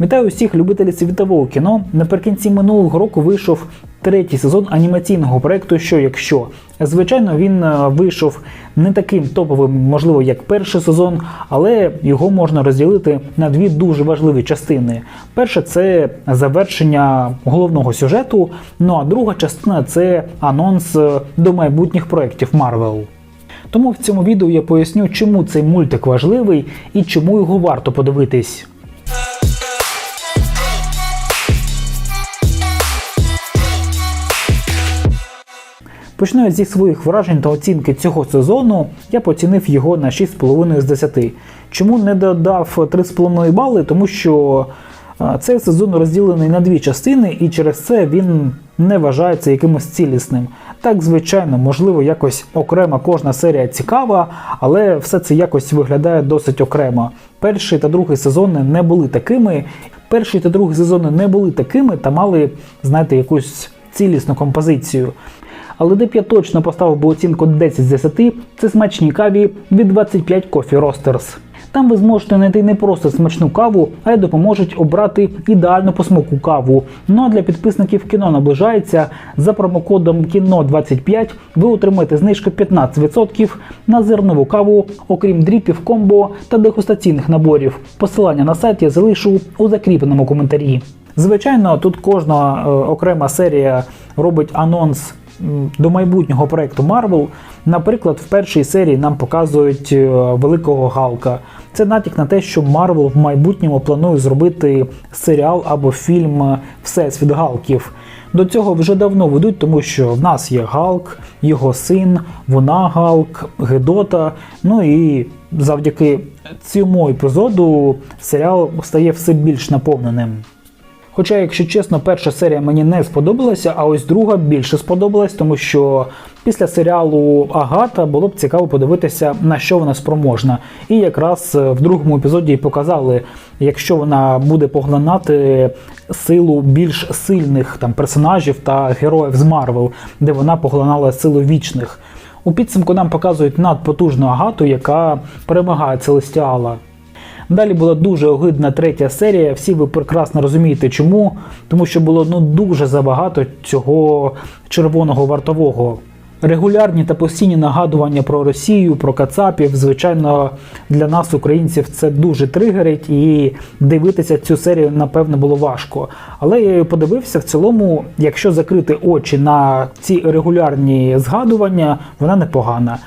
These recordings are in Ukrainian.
Вітаю усіх любителів світового кіно. Наприкінці минулого року вийшов третій сезон анімаційного проекту Що якщо. Звичайно, він е, вийшов не таким топовим, можливо, як перший сезон, але його можна розділити на дві дуже важливі частини. Перше це завершення головного сюжету. Ну а друга частина це анонс е, до майбутніх проєктів Марвел. Тому в цьому відео я поясню, чому цей мультик важливий і чому його варто подивитись. Почну я зі своїх вражень та оцінки цього сезону. Я поцінив його на 6,5 з 10. Чому не додав 3,5 бали? Тому що цей сезон розділений на дві частини, і через це він не вважається якимось цілісним. Так, звичайно, можливо, якось окрема кожна серія цікава, але все це якось виглядає досить окремо. Перший та другий сезони не були такими. Перший та другий сезони не були такими та мали, знаєте, якусь цілісну композицію. Але де б я точно поставив би оцінку 10 з 10, це смачні каві від 25 Coffee Roasters. Там ви зможете знайти не просто смачну каву, а й допоможуть обрати ідеальну по смаку каву. Ну а для підписників кіно наближається за промокодом кіно 25 ви отримаєте знижку 15% на зернову каву, окрім дріпів, комбо та дегустаційних наборів. Посилання на сайт я залишу у закріпленому коментарі. Звичайно, тут кожна е, окрема серія робить анонс до майбутнього проекту Marvel. Наприклад, в першій серії нам показують е, великого Галка. Це натяк на те, що Marvel в майбутньому планує зробити серіал або фільм е, Всесвіт Галків. До цього вже давно ведуть, тому що в нас є Галк, його син, вона Галк, Гедота. Ну і завдяки цьому епізоду серіал стає все більш наповненим. Хоча, якщо чесно, перша серія мені не сподобалася, а ось друга більше сподобалась, тому що після серіалу Агата було б цікаво подивитися, на що вона спроможна. І якраз е, в другому епізоді показали, якщо вона буде поглинати силу більш сильних там персонажів та героїв з Марвел, де вона поглинала силу вічних. У підсумку нам показують надпотужну агату, яка перемагає Целестіала. Далі була дуже огидна третя серія. Всі ви прекрасно розумієте, чому. Тому що було ну дуже забагато цього червоного вартового. Регулярні та постійні нагадування про Росію, про Кацапів, звичайно, для нас, українців, це дуже тригерить, і дивитися цю серію, напевно, було важко. Але я її подивився в цілому, якщо закрити очі на ці регулярні згадування, вона непогана.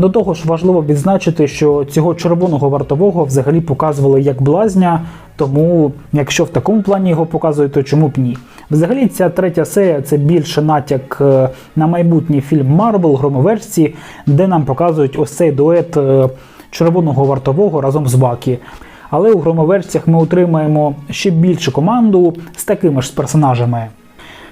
До того ж, важливо відзначити, що цього червоного вартового взагалі показували як блазня, тому якщо в такому плані його показують, то чому б ні? Взагалі, ця третя серія це більше натяк е, на майбутній фільм Марвел, громоверсії, де нам показують ось цей дует е, червоного вартового разом з Бакі. Але у громоверсіях ми отримаємо ще більшу команду з такими ж персонажами.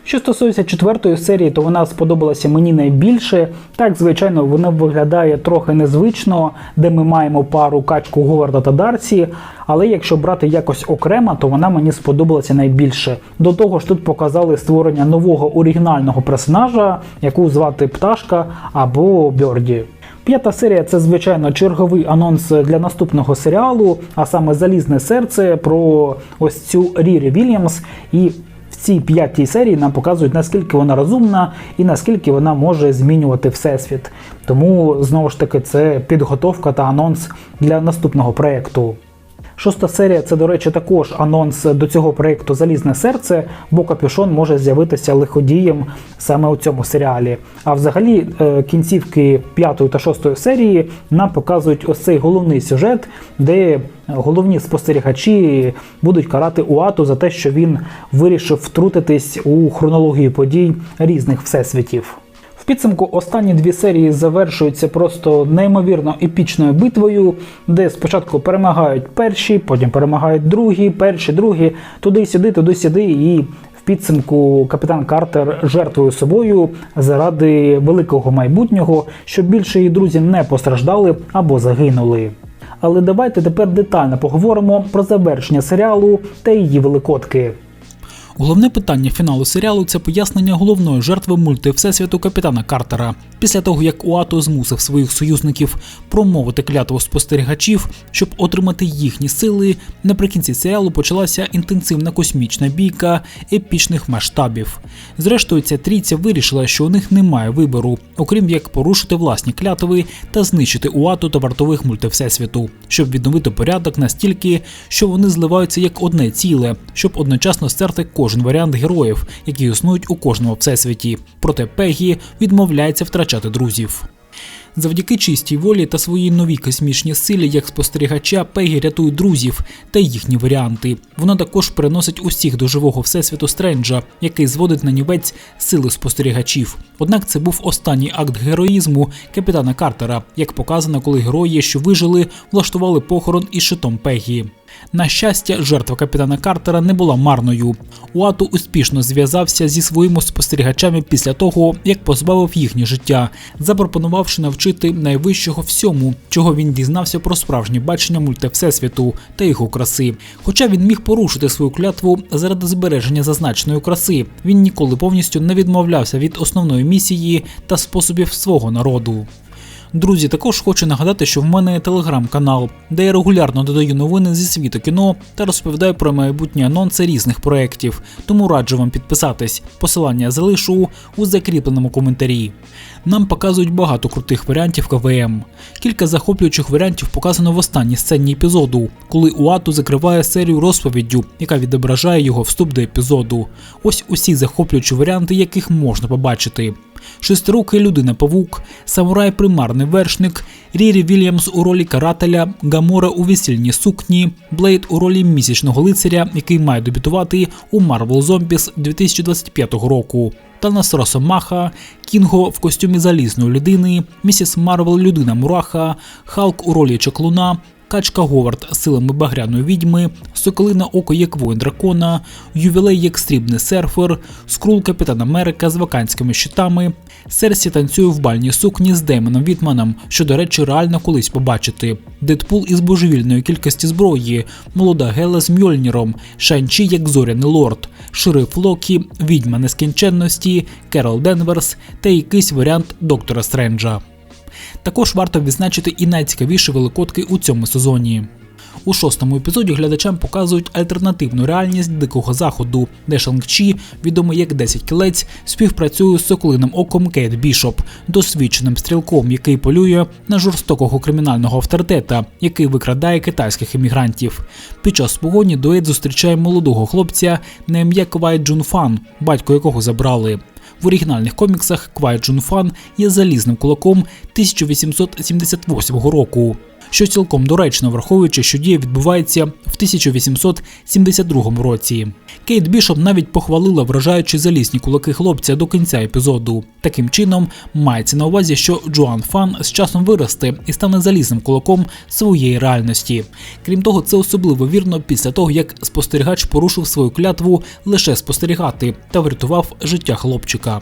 Що стосується четвертої серії, то вона сподобалася мені найбільше. Так, звичайно, вона виглядає трохи незвично, де ми маємо пару качку Говарда та Дарсі. Але якщо брати якось окремо, то вона мені сподобалася найбільше. До того ж, тут показали створення нового оригінального персонажа, яку звати Пташка або Бьорді. П'ята серія це звичайно черговий анонс для наступного серіалу, а саме Залізне серце про ось цю Рірі Вільямс. І цій п'ятій серії нам показують, наскільки вона розумна і наскільки вона може змінювати всесвіт. Тому знову ж таки це підготовка та анонс для наступного проєкту. Шоста серія це, до речі, також анонс до цього проєкту Залізне серце, бо капюшон може з'явитися лиходієм саме у цьому серіалі. А взагалі, е, кінцівки п'ятої та шостої серії нам показують ось цей головний сюжет, де головні спостерігачі будуть карати Уату за те, що він вирішив втрутитись у хронологію подій різних всесвітів. Підсумку останні дві серії завершуються просто неймовірно епічною битвою, де спочатку перемагають перші, потім перемагають другі, перші, другі, туди-сюди, туди-сюди, і в підсумку капітан Картер жертвує собою заради великого майбутнього, щоб більше її друзі не постраждали або загинули. Але давайте тепер детально поговоримо про завершення серіалу та її великодки. Головне питання фіналу серіалу це пояснення головної жертви мульти Всесвіту капітана Картера. Після того, як Уато змусив своїх союзників промовити клятву спостерігачів, щоб отримати їхні сили, наприкінці серіалу почалася інтенсивна космічна бійка епічних масштабів. Зрештою, ця трійця вирішила, що у них немає вибору, окрім як порушити власні клятви та знищити Уато та вартових мульти Всесвіту, щоб відновити порядок настільки, що вони зливаються як одне ціле, щоб одночасно стерти кожен варіант героїв, які існують у кожному всесвіті. Проте Пегі відмовляється втрачати друзів. Завдяки чистій волі та своїй новій космічній силі, як спостерігача, Пегі рятує друзів та їхні варіанти. Вона також переносить усіх до живого всесвіту Стренджа, який зводить на нівець сили спостерігачів. Однак це був останній акт героїзму капітана Картера, як показано, коли герої, що вижили, влаштували похорон із щитом Пегі. На щастя, жертва капітана Картера не була марною. Уату успішно зв'язався зі своїми спостерігачами після того, як позбавив їхнє життя, запропонувавши навчити найвищого всьому, чого він дізнався про справжнє бачення мульти Всесвіту та його краси. Хоча він міг порушити свою клятву заради збереження зазначеної краси, він ніколи повністю не відмовлявся від основної місії та способів свого народу. Друзі, також хочу нагадати, що в мене є телеграм-канал, де я регулярно додаю новини зі світу кіно та розповідаю про майбутні анонси різних проєктів, тому раджу вам підписатись. Посилання залишу у закріпленому коментарі. Нам показують багато крутих варіантів КВМ. Кілька захоплюючих варіантів показано в останній сцені епізоду, коли Уату закриває серію розповіддю, яка відображає його вступ до епізоду. Ось усі захоплюючі варіанти, яких можна побачити. Шестирукий людина павук, самурай примарний вершник, Рірі Вільямс у ролі карателя, Гамора у весільній сукні, Блейд у ролі місячного лицаря, який має дебютувати у Marvel Zombies 2025 року. Танас Росомаха, Кінго в костюмі залізної людини, місіс Марвел Людина Мураха, Халк у ролі Чаклуна, Качка Говард силами багряної відьми, Соколина Око як воїн дракона, Ювілей як стрібний серфер, Скрул Капітан Америка з ваканськими щитами, Серсі танцює в бальній сукні з Деймоном Вітманом, що, до речі, реально колись побачити. Дедпул із божевільної кількості зброї, молода Гела з Мьольніром, Шанчі як зоряний лорд, Шериф Локі, Відьма нескінченності, Керол Денверс та якийсь варіант Доктора Стренджа. Також варто відзначити і найцікавіші великодки у цьому сезоні. У шостому епізоді глядачам показують альтернативну реальність дикого заходу, де Шанг-Чі, відомий як 10 кілець, співпрацює з соколиним оком Кейт Бішоп, досвідченим стрілком, який полює на жорстокого кримінального авторитета, який викрадає китайських іммігрантів. Під час погоні дует зустрічає молодого хлопця на ім'я Квай Джун Фан, батько якого забрали. В оригінальних коміксах Квай Джун Фан є залізним кулаком 1878 року, що цілком доречно враховуючи, що дія відбувається в 1872 році. Кейт Бішоп навіть похвалила вражаючи залізні кулаки хлопця до кінця епізоду. Таким чином, мається на увазі, що Джоан Фан з часом виросте і стане залізним кулаком своєї реальності. Крім того, це особливо вірно після того, як спостерігач порушив свою клятву лише спостерігати та врятував життя хлопчика.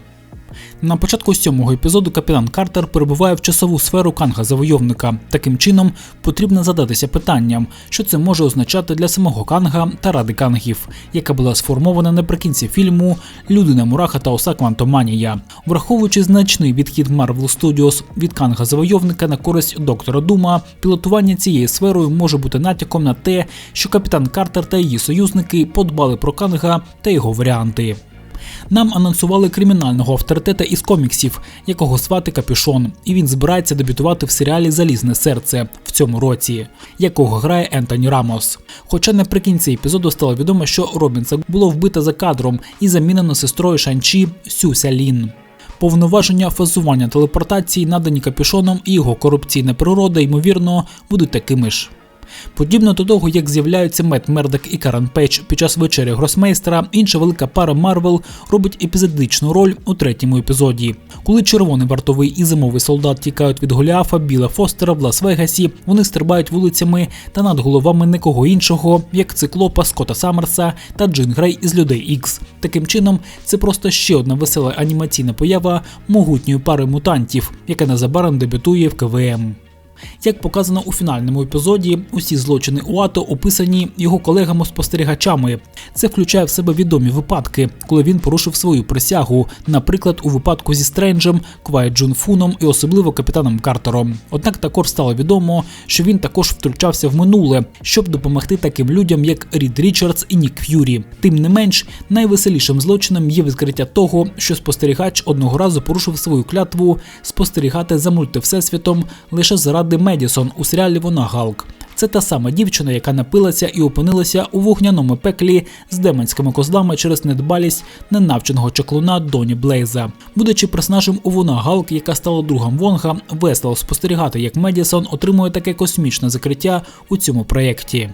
На початку сьомого епізоду капітан Картер перебуває в часову сферу Канга завойовника. Таким чином потрібно задатися питанням, що це може означати для самого Канга та Ради Кангів, яка була сформована наприкінці фільму Людина Мураха та Оса Квантоманія, враховуючи значний відхід Marvel Studios від Канга завойовника на користь доктора Дума, пілотування цією сферою може бути натяком на те, що капітан Картер та її союзники подбали про Канга та його варіанти. Нам анонсували кримінального авторитета із коміксів, якого звати Капюшон, і він збирається дебютувати в серіалі Залізне серце в цьому році, якого грає Ентоні Рамос. Хоча наприкінці епізоду стало відомо, що Робінса було вбито за кадром і замінено сестрою Шанчі Сюся Лін. Повноваження фазування телепортації, надані капюшоном, і його корупційна природа, ймовірно, будуть такими ж. Подібно до того, як з'являються Мет Мердок і Карен Пейдж під час вечері гросмейстера, інша велика пара Марвел робить епізодичну роль у третьому епізоді. Коли червоний вартовий і зимовий солдат тікають від Голіафа Біла Фостера в Лас-Вегасі, вони стрибають вулицями та над головами нікого іншого, як циклопа Скотта Саммерса та Джин Грей із людей Ікс. Таким чином, це просто ще одна весела анімаційна поява могутньої пари мутантів, яка незабаром дебютує в КВМ. Як показано у фінальному епізоді, усі злочини Уато описані його колегами-спостерігачами. Це включає в себе відомі випадки, коли він порушив свою присягу, наприклад, у випадку зі Стренджем, Квайт Джун Фуном і особливо капітаном Картером. Однак також стало відомо, що він також втручався в минуле, щоб допомогти таким людям, як Рід Річардс і Нік Ф'юрі. Тим не менш, найвеселішим злочином є відкриття того, що спостерігач одного разу порушив свою клятву спостерігати за мультивсесвітом лише заради Медісон у серіалі Вона Галк. Це та сама дівчина, яка напилася і опинилася у вогняному пеклі з демонськими козлами через недбалість ненавченого чаклуна Доні Блейза. Будучи персонажем у Вона Галк, яка стала другом Вонга, весело спостерігати, як Медісон отримує таке космічне закриття у цьому проєкті.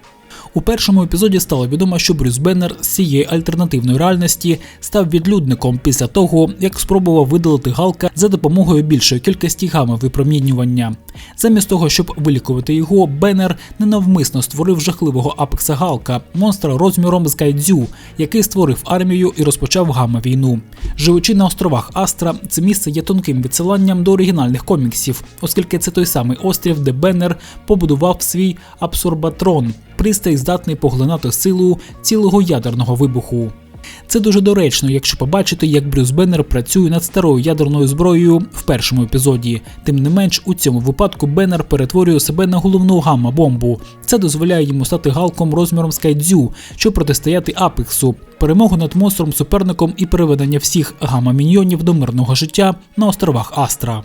У першому епізоді стало відомо, що Брюс Беннер з цієї альтернативної реальності став відлюдником після того, як спробував видалити Галка за допомогою більшої кількості гами випромінювання. Замість того, щоб вилікувати його, Беннер ненавмисно створив жахливого апекса Галка, монстра розміром з Кайдзю, який створив армію і розпочав гамма війну. Живучи на островах Астра, це місце є тонким відсиланням до оригінальних коміксів, оскільки це той самий острів, де Беннер побудував свій абсорбатрон, пристрій здатний поглинати силу цілого ядерного вибуху. Це дуже доречно, якщо побачити, як Брюс Беннер працює над старою ядерною зброєю в першому епізоді. Тим не менш, у цьому випадку Беннер перетворює себе на головну гамма-бомбу. Це дозволяє йому стати галком розміром з кайдзю, щоб протистояти Апексу, перемогу над монстром суперником і переведення всіх гамма-міньйонів до мирного життя на островах Астра.